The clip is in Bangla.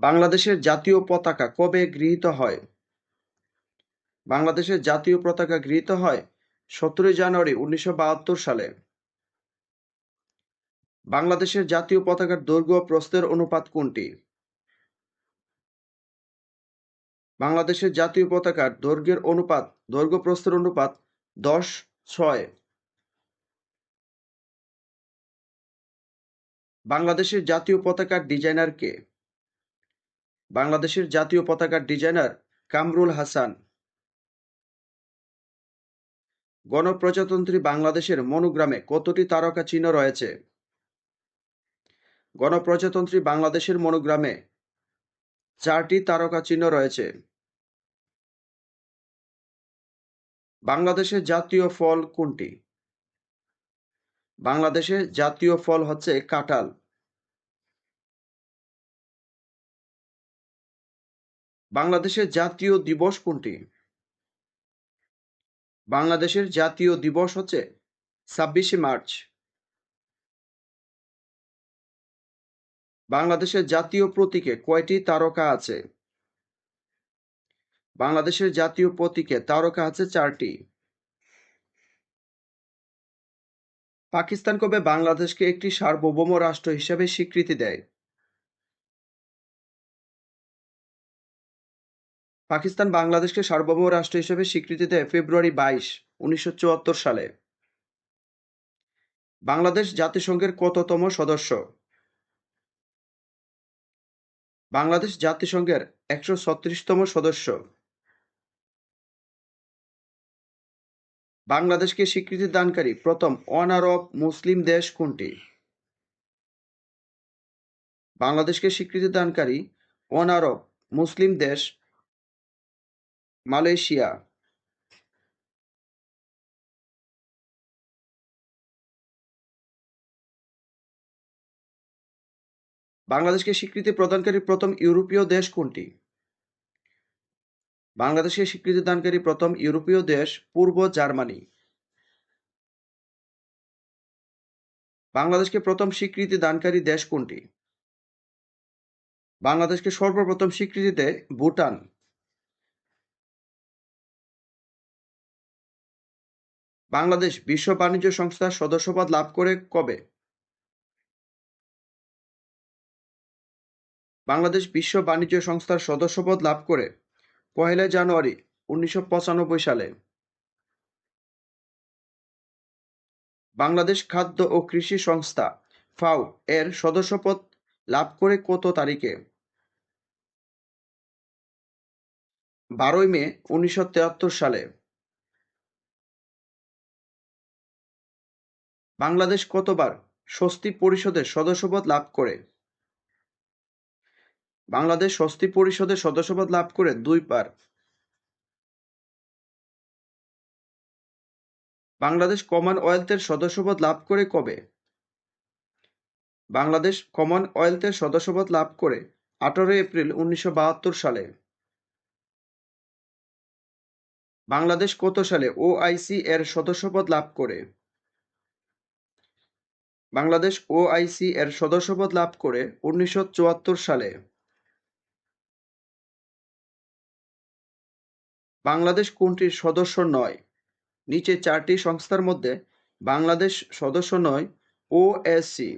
বাংলাদেশের জাতীয় পতাকা কবে গৃহীত হয়? বাংলাদেশের জাতীয় পতাকা গৃহীত হয় সতেরোই জানুয়ারি উনিশশো বাহাত্তর সালে। বাংলাদেশের জাতীয় পতাকার দৈর্ঘ্য ও প্রস্থের অনুপাত কোনটি? বাংলাদেশের জাতীয় পতাকার দৈর্ঘ্যের অনুপাত, দৈর্ঘ্য প্রস্থের অনুপাত দশ, ছয়। বাংলাদেশের জাতীয় পতাকার ডিজাইনার কে? বাংলাদেশের জাতীয় পতাকার ডিজাইনার কামরুল হাসান। গণপ্রজাতন্ত্রী বাংলাদেশের মনোগ্রামে কতটি তারকা চিহ্ন রয়েছে? গণপ্রজাতন্ত্রী বাংলাদেশের মনোগ্রামে চারটি তারকা চিহ্ন রয়েছে। বাংলাদেশের জাতীয় ফল কোনটি? বাংলাদেশের জাতীয় ফল হচ্ছে কাঁঠাল। বাংলাদেশের জাতীয় দিবস কোনটি? বাংলাদেশের জাতীয় দিবস হচ্ছে ছাব্বিশে মার্চ। বাংলাদেশের জাতীয় প্রতীকে কয়টি তারকা আছে? বাংলাদেশের জাতীয় প্রতীকে তারকা আছে চারটি। পাকিস্তান কবে বাংলাদেশকে একটি সার্বভৌম রাষ্ট্র হিসেবে স্বীকৃতি দেয়? পাকিস্তান বাংলাদেশকে সার্বভৌম রাষ্ট্র হিসেবে স্বীকৃতি দেয় ফেব্রুয়ারি বাইশ, উনিশশো সালে। বাংলাদেশ জাতিসংঘের কততম সদস্য? বাংলাদেশ জাতিসংঘের একশো ছত্রিশতম সদস্য। বাংলাদেশকে স্বীকৃতি দানকারী প্রথম অন আরব মুসলিম দেশ কোনটি? বাংলাদেশকে স্বীকৃতি দানকারী অন আরব মুসলিম দেশ মালয়েশিয়া। বাংলাদেশকে স্বীকৃতি প্রদানকারী প্রথম ইউরোপীয় দেশ কোনটি? বাংলাদেশকে স্বীকৃতি দানকারী প্রথম ইউরোপীয় দেশ পূর্ব জার্মানি। বাংলাদেশকে প্রথম স্বীকৃতি দানকারী দেশ কোনটি? বাংলাদেশকে সর্বপ্রথম স্বীকৃতি দেয় ভুটান। বাংলাদেশ বিশ্ব বাণিজ্য সংস্থার সদস্যপদ লাভ করে কবে? বাংলাদেশ বিশ্ব বাণিজ্য সংস্থার সদস্যপদ লাভ করে পহেলা জানুয়ারি উনিশশো পঁচানব্বই সালে। বাংলাদেশ খাদ্য ও কৃষি সংস্থা ফাও এর সদস্যপদ লাভ করে কত তারিখে? বারোই মে উনিশশো সালে। বাংলাদেশ কতবার স্বস্তি পরিষদের সদস্যপদ লাভ করে? বাংলাদেশ স্বস্তি পরিষদের সদস্যপদ লাভ করে দুইবার। বাংলাদেশ কমনওয়েলথের সদস্যপদ লাভ করে কবে? বাংলাদেশ কমনওয়েলথের সদস্যপদ লাভ করে আঠারোই এপ্রিল উনিশশো বাহাত্তর সালে। বাংলাদেশ কত সালে ওআইসি এর সদস্যপদ লাভ করে? বাংলাদেশ ওআইসি এর সদস্যপদ লাভ করে উনিশশো চুয়াত্তর সালে। বাংলাদেশ কোনটির সদস্য নয়? নিচে চারটি সংস্থার মধ্যে বাংলাদেশ সদস্য নয় ওএসসি